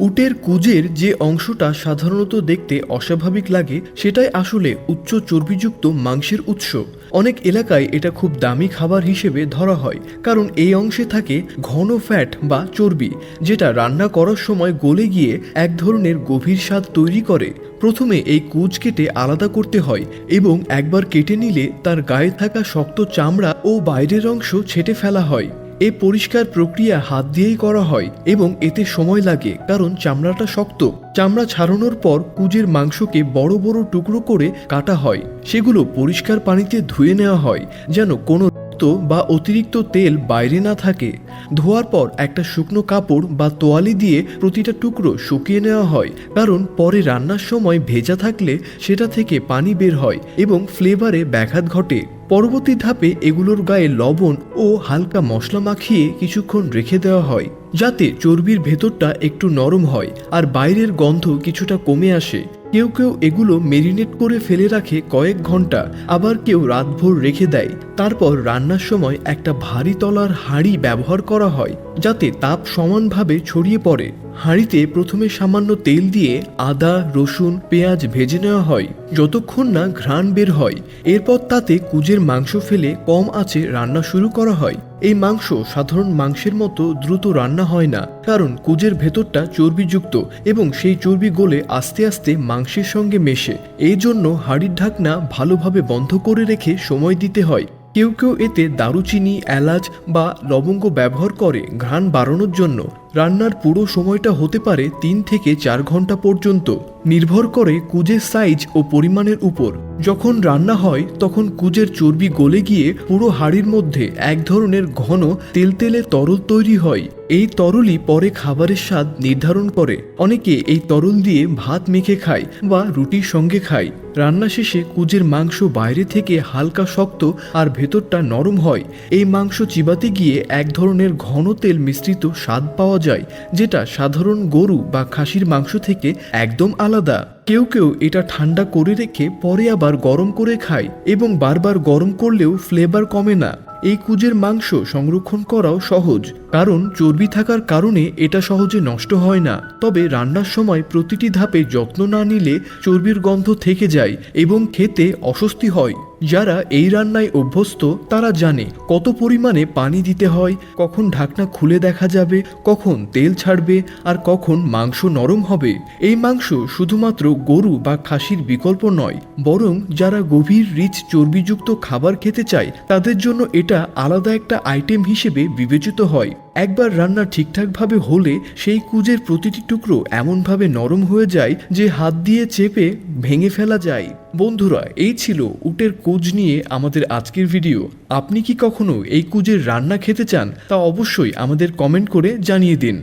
উটের কুজের যে অংশটা সাধারণত দেখতে অস্বাভাবিক লাগে, সেটাই আসলে উচ্চ চর্বিযুক্ত মাংসের উৎস। অনেক এলাকায় এটা খুব দামি খাবার হিসেবে ধরা হয়, কারণ এই অংশে থাকে ঘন ফ্যাট বা চর্বি, যেটা রান্না করার সময় গলে গিয়ে এক ধরনের গভীর স্বাদ তৈরি করে। প্রথমে এই কুজ কেটে আলাদা করতে হয় এবং একবার কেটে নিলে তার গায়ে থাকা শক্ত চামড়া ও বাইরের অংশ ছেটে ফেলা হয়। এই পরিষ্কার প্রক্রিয়া হাত দিয়েই করা হয় এবং এতে সময় লাগে, কারণ চামড়াটা শক্ত। চামড়া ছাড়ানোর পর কুজের মাংসকে বড় বড় টুকরো করে কাটা হয়। সেগুলো পরিষ্কার পানিতে ধুয়ে নেওয়া হয়, যেন কোনো রক্ত বা অতিরিক্ত তেল বাইরে না থাকে। ধোয়ার পর একটা শুকনো কাপড় বা তোয়ালি দিয়ে প্রতিটা টুকরো শুকিয়ে নেওয়া হয়, কারণ পরে রান্নার সময় ভেজা থাকলে সেটা থেকে পানি বের হয় এবং ফ্লেভারে ব্যাঘাত ঘটে। পরবর্তী ধাপে এগুলোর গায়ে লবণ ও হালকা মশলা মাখিয়ে কিছুক্ষণ রেখে দেওয়া হয়, যাতে চর্বির ভেতরটা একটু নরম হয় আর বাইরের গন্ধ কিছুটা কমে আসে। কেউ কেউ এগুলো মেরিনেট করে ফেলে রাখে কয়েক ঘণ্টা, আবার কেউ রাতভর রেখে দেয়। তারপর রান্নার সময় একটা ভারী তলার হাঁড়ি ব্যবহার করা হয়। যাতে তাপ সমানভাবে ছড়িয়ে পড়ে। হাঁড়িতে প্রথমে সামান্য তেল দিয়ে আদা, রসুন, পেঁয়াজ ভেজে নেওয়া হয়। যতক্ষণ না ঘ্রাণ বের হয়, এরপর তাতে কুজের মাংস ফেলে কম আঁচে রান্না শুরু করা হয়। এই মাংস সাধারণ মাংসের মতো দ্রুত রান্না হয় না, কারণ কুজের ভেতরটা চর্বিযুক্ত এবং সেই চর্বি গলে আস্তে আস্তে মাংসের সঙ্গে মেশে। এই জন্য হাড়ির ঢাকনা ভালোভাবে বন্ধ করে রেখে সময় দিতে হয়। কেউ কেউ এতে দারুচিনি, এলাচ বা লবঙ্গ ব্যবহার করে ঘ্রাণ বাড়ানোর জন্য। রান্নার পুরো সময়টা হতে পারে তিন থেকে চার ঘণ্টা পর্যন্ত। নির্ভর করে কুজের সাইজ ও পরিমাণের উপর। যখন রান্না হয়, তখন কুজের চর্বি গলে গিয়ে পুরো হাড়ির মধ্যে এক ধরনের ঘন তেলতেলে তরল তৈরি হয়। এই তরলই পরে খাবারের স্বাদ নির্ধারণ করে। অনেকে এই তরল দিয়ে ভাত মেখে খায় বা রুটির সঙ্গে খায়। রান্না শেষে কুজের মাংস বাইরে থেকে হালকা শক্ত আর ভেতরটা নরম হয়। এই মাংস চিবাতে গিয়ে এক ধরনের ঘন তেল মিশ্রিত স্বাদ পাওয়া যায়, যেটা সাধারণ গরু বা খাসির মাংস থেকে একদম আলাদা। কেউ কেউ এটা ঠান্ডা করে রেখে পরে আবার গরম করে খায় এবং বারবার গরম করলেও ফ্লেভার কমে না। এই কুজের মাংস সংরক্ষণ করাও সহজ, কারণ চর্বি থাকার কারণে এটা সহজে নষ্ট হয় না। তবে রান্নার সময় প্রতিটি ধাপে যত্ন না নিলে চর্বির গন্ধ থেকে যায় এবং খেতে অস্বস্তি হয়। যারা এই রান্নায় অভ্যস্ত, তারা জানে কত পরিমাণে পানি দিতে হয়, কখন ঢাকনা খুলে দেখা যাবে, কখন তেল ছাড়বে, আর কখন মাংস নরম হবে। এই মাংস শুধুমাত্র গরু বা খাসির বিকল্প নয়, বরং যারা গভীর, রিচ চর্বিযুক্ত খাবার খেতে চায়, তাদের জন্য এটা আলাদা একটা আইটেম হিসেবে বিবেচিত হয়। একবার রান্না ঠিকঠাকভাবে হলে সেই কুজের প্রতিটি টুকরো এমনভাবে নরম হয়ে যায় যে হাত দিয়ে চেপে ভেঙে ফেলা যায়। বন্ধুরা, এই ছিল উটের কুজ নিয়ে আমাদের আজকের ভিডিও আপনি কি কখনো এই কুজের রান্না খেতে চান? তা অবশ্যই আমাদের কমেন্ট করে জানিয়ে দিন।